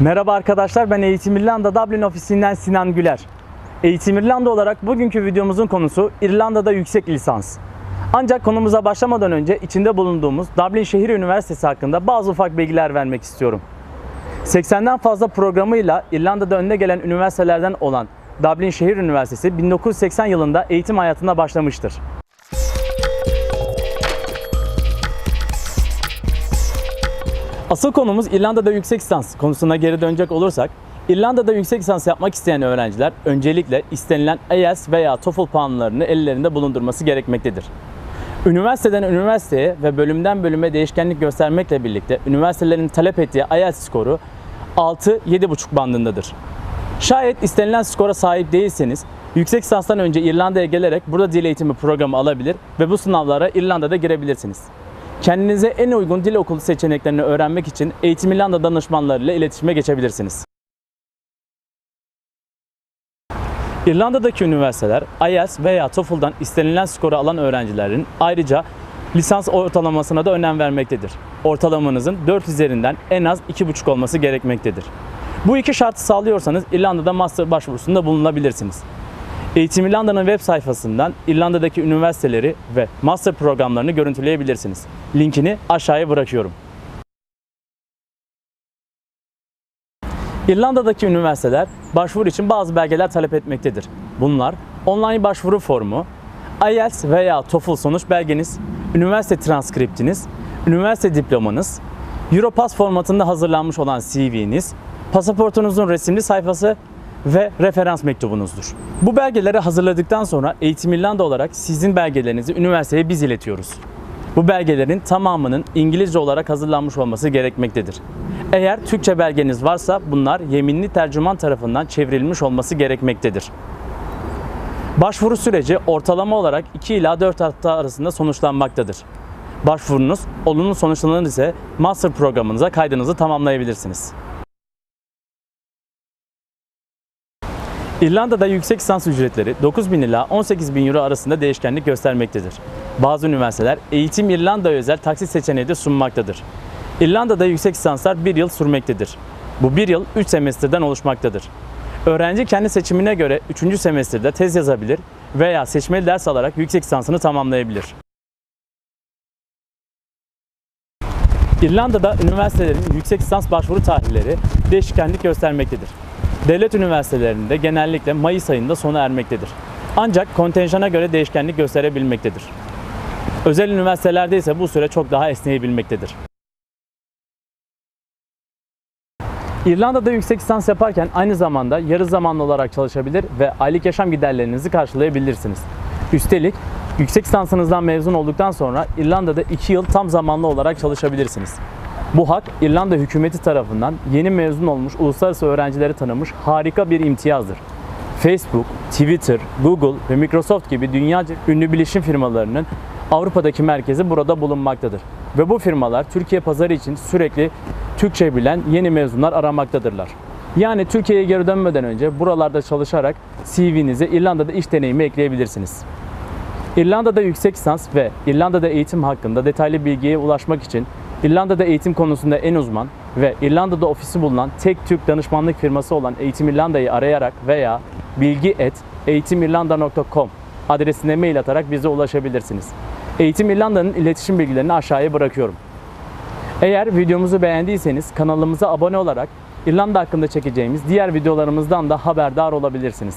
Merhaba arkadaşlar ben Eğitim İrlanda Dublin ofisinden Sinan Güler. Eğitim İrlanda olarak bugünkü videomuzun konusu İrlanda'da yüksek lisans. Ancak konumuza başlamadan önce içinde bulunduğumuz Dublin Şehir Üniversitesi hakkında bazı ufak bilgiler vermek istiyorum. 80'den fazla programıyla İrlanda'da önde gelen üniversitelerden olan Dublin Şehir Üniversitesi 1980 yılında eğitim hayatına başlamıştır. Asıl konumuz İrlanda'da yüksek lisans konusuna geri dönecek olursak, İrlanda'da yüksek lisans yapmak isteyen öğrenciler öncelikle istenilen IELTS veya TOEFL puanlarını ellerinde bulundurması gerekmektedir. Üniversiteden üniversiteye ve bölümden bölüme değişkenlik göstermekle birlikte üniversitelerin talep ettiği IELTS skoru 6-7,5 bandındadır. Şayet istenilen skora sahip değilseniz yüksek lisanstan önce İrlanda'ya gelerek burada dil eğitimi programı alabilir ve bu sınavlara İrlanda'da girebilirsiniz. Kendinize en uygun dil okulu seçeneklerini öğrenmek için Eğitim İrlanda danışmanlarıyla iletişime geçebilirsiniz. İrlanda'daki üniversiteler IELTS veya TOEFL'dan istenilen skoru alan öğrencilerin ayrıca lisans ortalamasına da önem vermektedir. Ortalamanızın 4 üzerinden en az 2,5 olması gerekmektedir. Bu iki şartı sağlıyorsanız İrlanda'da master başvurusunda bulunabilirsiniz. Eğitim İrlanda'nın web sayfasından İrlanda'daki üniversiteleri ve master programlarını görüntüleyebilirsiniz. Linkini aşağıya bırakıyorum. İrlanda'daki üniversiteler başvuru için bazı belgeler talep etmektedir. Bunlar online başvuru formu, IELTS veya TOEFL sonuç belgeniz, üniversite transkriptiniz, üniversite diplomanız, Europass formatında hazırlanmış olan CV'niz, pasaportunuzun resimli sayfası ve referans mektubunuzdur. Bu belgeleri hazırladıktan sonra Eğitim İrlanda olarak sizin belgelerinizi üniversiteye biz iletiyoruz. Bu belgelerin tamamının İngilizce olarak hazırlanmış olması gerekmektedir. Eğer Türkçe belgeniz varsa bunlar yeminli tercüman tarafından çevrilmiş olması gerekmektedir. Başvuru süreci ortalama olarak 2 ila 4 hafta arasında sonuçlanmaktadır. Başvurunuz olumlu sonuçlanır master programınıza kaydınızı tamamlayabilirsiniz. İrlanda'da yüksek lisans ücretleri 9 bin ila 18 bin euro arasında değişkenlik göstermektedir. Bazı üniversiteler Eğitim İrlanda'ya özel taksit seçeneği de sunmaktadır. İrlanda'da yüksek lisanslar 1 yıl sürmektedir. Bu 1 yıl 3 semestrden oluşmaktadır. Öğrenci kendi seçimine göre 3. semestrde tez yazabilir veya seçmeli ders alarak yüksek lisansını tamamlayabilir. İrlanda'da üniversitelerin yüksek lisans başvuru tarihleri değişkenlik göstermektedir. Devlet üniversitelerinde genellikle Mayıs ayında sona ermektedir. Ancak kontenjana göre değişkenlik gösterebilmektedir. Özel üniversitelerde ise bu süre çok daha esneyebilmektedir. İrlanda'da yüksek lisans yaparken aynı zamanda yarı zamanlı olarak çalışabilir ve aylık yaşam giderlerinizi karşılayabilirsiniz. Üstelik yüksek lisansınızdan mezun olduktan sonra İrlanda'da 2 yıl tam zamanlı olarak çalışabilirsiniz. Bu hak İrlanda hükümeti tarafından yeni mezun olmuş uluslararası öğrencileri tanımış harika bir imtiyazdır. Facebook, Twitter, Google ve Microsoft gibi dünyaca ünlü bilişim firmalarının Avrupa'daki merkezi burada bulunmaktadır. Ve bu firmalar Türkiye pazarı için sürekli Türkçe bilen yeni mezunlar aramaktadırlar. Yani Türkiye'ye geri dönmeden önce buralarda çalışarak CV'nize İrlanda'da iş deneyimi ekleyebilirsiniz. İrlanda'da yüksek lisans ve İrlanda'da eğitim hakkında detaylı bilgiye ulaşmak için İrlanda'da eğitim konusunda en uzman ve İrlanda'da ofisi bulunan tek Türk danışmanlık firması olan Eğitim İrlanda'yı arayarak veya bilgi et eğitimirlanda.com adresine mail atarak bize ulaşabilirsiniz. Eğitim İrlanda'nın iletişim bilgilerini aşağıya bırakıyorum. Eğer videomuzu beğendiyseniz kanalımıza abone olarak İrlanda hakkında çekeceğimiz diğer videolarımızdan da haberdar olabilirsiniz.